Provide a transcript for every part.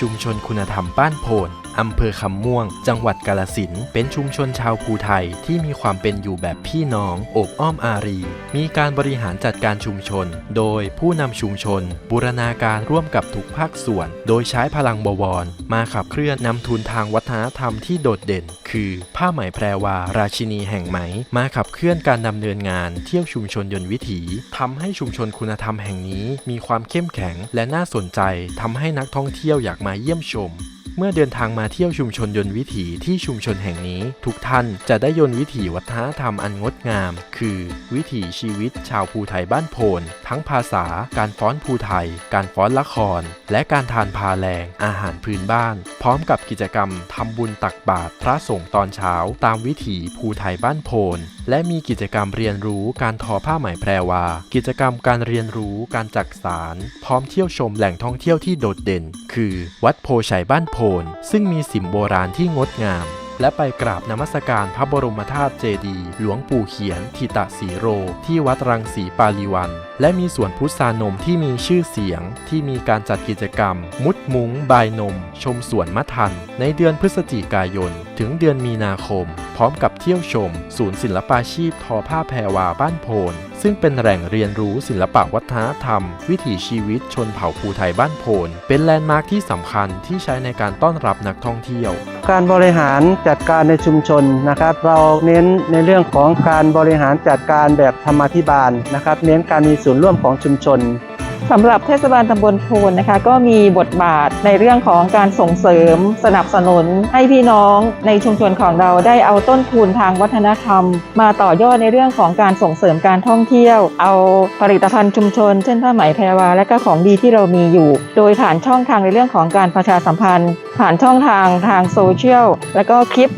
ชุมชนคุณธรรมบ้านโพนอำเภอคำม่วง จังหวัดกาลสินเป็นชุมชนชาวภูไทยที่มีความเป็นอยู่แบบพี่น้องโอบอ้อมอารี มีการบริหารจัดการชุมชน โดยผู้นำชุมชน บูรณาการร่วมกับทุกภาคส่วน โดยใช้พลังบวร มาขับเคลื่อนนำทุนทางวัฒนธรรมที่โดดเด่น คือผ้าไหมแพรวา ราชินีแห่งไหม มาขับเคลื่อนการดำเนินงานเที่ยวชุมชนยนต์วิถีทำให้ชุมชนคุณธรรมแห่งนี้ มีความเข้มแข็งและน่าสนใจทำให้นักท่องเที่ยวอยากมาเยี่ยมชม เมื่อเดินทางมาเที่ยวชุมชนยนต์วิถีที่ชุมชนแห่งนี้ ทุกท่านจะได้ยนต์วิถีวัฒนธรรมอันงดงาม คือ วิถีชีวิตชาวภูไทยบ้านโพนทั้งภาษา การฟ้อนภูไทย การฟ้อนละคร และการทานพาแรงอาหารพื้นบ้าน พร้อมกับกิจกรรมทำบุญตักบาตรพระสงฆ์ตอนเช้า ตามวิถีภูไทยบ้านโพน และมีกิจกรรมเรียนรู้การทอผ้าไหมแพรวา กิจกรรมการเรียนรู้การจักสาร พร้อมเที่ยวชมแหล่งท่องเที่ยวที่โดดเด่น คือ วัดโพชัยบ้านโพน ซึ่งมีสิมโบราณที่งดงาม และไปกราบนมัสการพระบรมธาตุเจดีย์หลวงปู่เขียนทิตะสีโร ที่วัดรังสีปาลีวัน และมีสวนพุทธานมที่มีชื่อเสียง ที่มีการจัดกิจกรรม มุดมุ้งบายนม ชมสวนมะทัน ในเดือนพฤศจิกายน ถึงเดือนมีนาคม พร้อมกับเที่ยวชม ศูนย์ศิลปาชีพทอผ้าแพรวาบ้านโพนซึ่งเป็นแหล่งเรียนรู้ศิลปะวัฒนธรรม วิถีชีวิตชนเผ่าภูไทยบ้านโพนเป็นแลนด์มาร์คที่สำคัญที่ใช้ในการต้อนรับนักท่องเที่ยว การบริหารจัดการในชุมชนนะครับ เราเน้นในเรื่องของการบริหารจัดการแบบธรรมาภิบาลนะครับ เน้นการมีส่วนร่วมของชุมชน สำหรับเทศบาลตำบลโพนนะคะ ก็มีบทบาทในเรื่องของการส่งเสริม สนับสนุน ให้พี่น้องในชุมชนของเราได้เอาต้นทุนทางวัฒนธรรม มาต่อยอดในเรื่องของการส่งเสริมการท่องเที่ยว เอาผลิตภัณฑ์ชุมชน เช่นผ้าไหมแพรวาและก็ของดีที่เรามีอยู่ โดยผ่านช่องทางในเรื่องของการประชาสัมพันธ์ ผ่านช่องทางทางโซเชียลและก็คลิป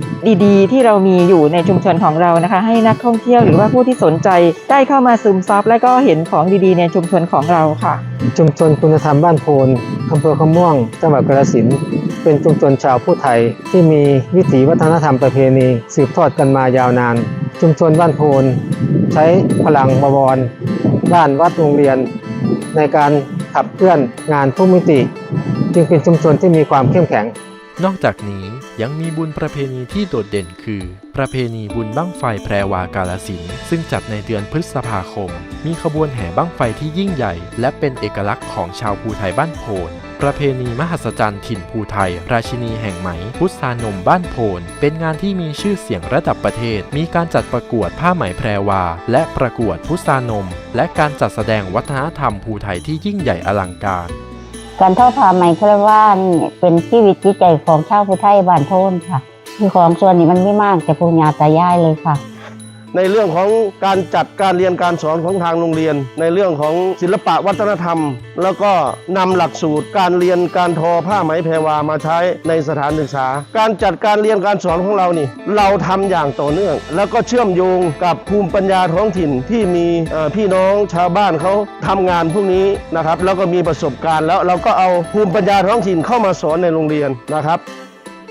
ดีๆ ที่เรามีอยู่ในชุมชนของเรานะคะ ให้นักท่องเที่ยวหรือว่าผู้ที่สนใจได้เข้ามาซึมซับและก็เห็นของดีๆ ในชุมชนของเราค่ะชุมชนคุณธรรมบ้านโพนอำเภอขม่วง จังหวัดกาฬสินธุ์เป็นชุมชนชาวผู้ไทยที่มีวิถีวัฒนธรรมประเพณี สืบทอดกันมายาวนาน ชุมชนบ้านโพนใช้พลังบวร บ้านวัดโรงเรียน ในการขับเคลื่อนงานทุกมิติ จึงเป็นชุมชนที่มีความเข้มแข็ง นอกจากนี้ยังมีบุญประเพณีที่โดดเด่นคือ ประเพณีบุญบั้งไฟแพรวากาลสินซึ่งจัดในเดือนพฤษภาคม มีขบวนแห่บั้งไฟที่ยิ่งใหญ่ และเป็นเอกลักษณ์ของชาวภูไทยบ้านโพนประเพณีมหัศจรรย์ถิ่นภูไทย ราชินีแห่งไหม พุทธานมบ้านโพนเป็นงานที่มีชื่อเสียงระดับประเทศ มีการจัดประกวดผ้าไหมแพรวา และประกวดพุทธานม และการจัดแสดงวัฒนธรรมภูไทยที่ยิ่งใหญ่อลังการ การทอดผ้าไหมคารวานี่เป็นชีวิตจิตใจของชาวผู้ไทยบ้านโพนค่ะ คือของส่วนนี้มันไม่มากแต่ปูญาตายายเลยค่ะ ในเรื่องของการจัดการเรียนการสอนของทางโรงเรียน ในเรื่องของศิลปะวัฒนธรรม แล้วก็นำหลักสูตร การเรียนการทอผ้าไหมแพรวามาใช้ในสถานศึกษา การจัดการเรียนการสอนของเรานี่ เราทำอย่างต่อเนื่อง แล้วก็เชื่อมโยงกับภูมิปัญญาท้องถิ่นที่มีพี่น้องชาวบ้านเขาทำงานพวกนี้นะครับแล้วก็มีประสบการณ์แล้วเราก็เอาภูมิปัญญาท้องถิ่นเข้ามาสอนในโรงเรียนนะครับ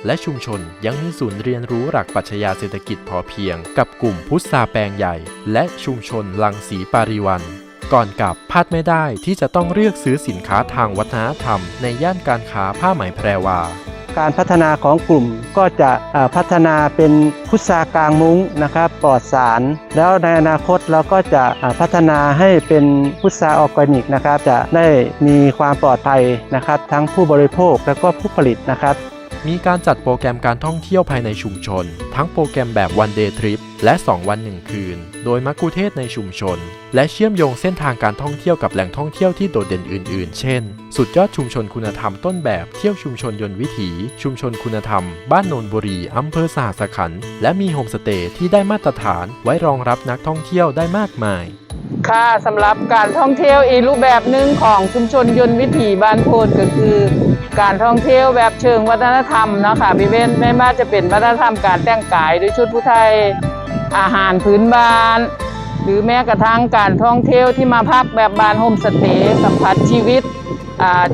และชุมชนยังมีศูนย์เรียนรู้หลักปรัชญาเศรษฐกิจพอเพียง กับกลุ่มพุทธาแปลงใหญ่ และชุมชนลังสีปาริวัน ก่อนกลับพลาดไม่ได้ที่จะต้องเลือกซื้อสินค้าทางวัฒนธรรม ในย่านการค้าผ้าไหมแพรวาการพัฒนาของกลุ่มก็จะพัฒนาเป็นพุทรากลางมุ้งนะครับปลอดสาร แล้วในอนาคตเราก็จะพัฒนาให้เป็นพุทราออร์แกนิกนะครับจะได้มีความปลอดภัยนะครับ ทั้งผู้บริโภคและก็ผู้ผลิตนะครับ มีการจัดโปรแกรมการท่องเที่ยวภายในชุมชน ทั้งโปรแกรมแบบวันเดย์ทริปและ 2 วัน 1 คืน โดยมักคุเทศในชุมชน และเชื่อมโยงเส้นทางการท่องเที่ยวกับแหล่งท่องเที่ยวที่โดดเด่นอื่น ๆ เช่น สุดยอดชุมชนคุณธรรมต้นแบบเที่ยวชุมชนยนต์วิถี ชุมชนคุณธรรม บ้านโนนบุรีอำเภอสหสขันและมีโฮมสเตย์ที่ได้มาตรฐานไว้รองรับนักท่องเที่ยวได้มากมาย ค่ะสำหรับการท่องเที่ยวอีกรูปแบบหนึ่งของชุมชนยนต์วิถีบ้านโพนก็คือ การท่องเที่ยวแบบเชิงวัฒนธรรมนะค่ะพี่เว้นไม่ว่าจะเป็นวัฒนธรรมการแต่งกายด้วยชุดผู้ไทยอาหารพื้นบ้าน หรือแม้กระทั่งการท่องเที่ยวที่มาพักแบบบ้านโฮมสเตย์สัมผัสชีวิต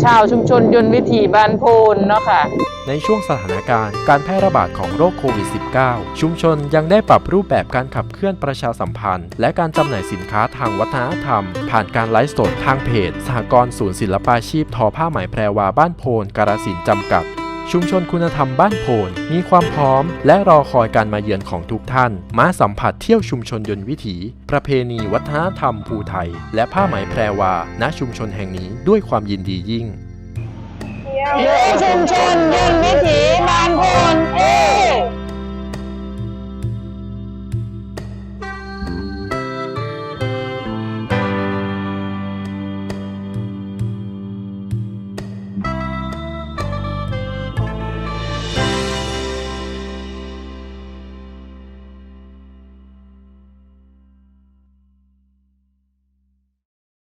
ชาวชุมชนยนต์วิถีบ้านโพนเนาะค่ะ ในช่วงสถานการณ์การแพร่ระบาดของโรคโควิด -19 ชุมชนยังได้ปรับรูปแบบการขับเคลื่อนประชาสัมพันธ์ และการจำหน่ายสินค้าทางวัฒนธรรม ผ่านการไลฟ์สดทางเพจ สหกรณ์ศูนย์ศิลปาชีพทอผ้าไหมแพรวาบ้านโพนการสินธุ์จำกัด ชุมชนคุณธรรมบ้านโพนมีความพร้อม และรอคอยการมาเยือนของทุกท่าน มาสัมผัสเที่ยวชุมชนยนต์วิถี ประเพณีวัฒนธรรมภูไทย และผ้าไหมแพรวาณชุมชนแห่งนี้ด้วยความยินดียิ่งชุมชนยนต์วิถีบ้านโพนเอ